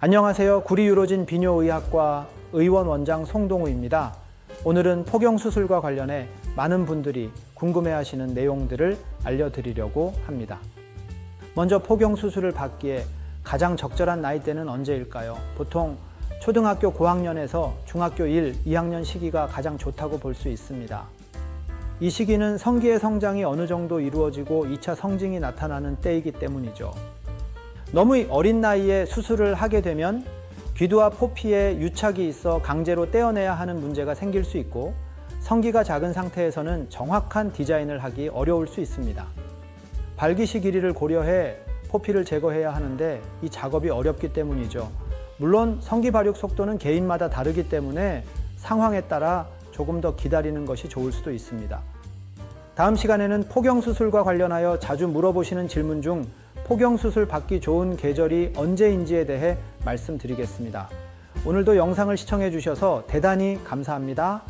안녕하세요. 구리유로진 비뇨의학과 의원 원장 송동우입니다. 오늘은 포경수술과 관련해 많은 분들이 궁금해하시는 내용들을 알려드리려고 합니다. 먼저 포경수술을 받기에 가장 적절한 나이대는 언제일까요? 보통 초등학교 고학년에서 중학교 1, 2학년 시기가 가장 좋다고 볼 수 있습니다. 이 시기는 성기의 성장이 어느 정도 이루어지고 2차 성징이 나타나는 때이기 때문이죠. 너무 어린 나이에 수술을 하게 되면 귀두와 포피에 유착이 있어 강제로 떼어내야 하는 문제가 생길 수 있고 성기가 작은 상태에서는 정확한 디자인을 하기 어려울 수 있습니다. 발기시 길이를 고려해 포피를 제거해야 하는데 이 작업이 어렵기 때문이죠. 물론 성기 발육 속도는 개인마다 다르기 때문에 상황에 따라 조금 더 기다리는 것이 좋을 수도 있습니다. 다음 시간에는 포경 수술과 관련하여 자주 물어보시는 질문 중 포경수술 받기 좋은 계절이 언제인지에 대해 말씀드리겠습니다. 오늘도 영상을 시청해 주셔서 대단히 감사합니다.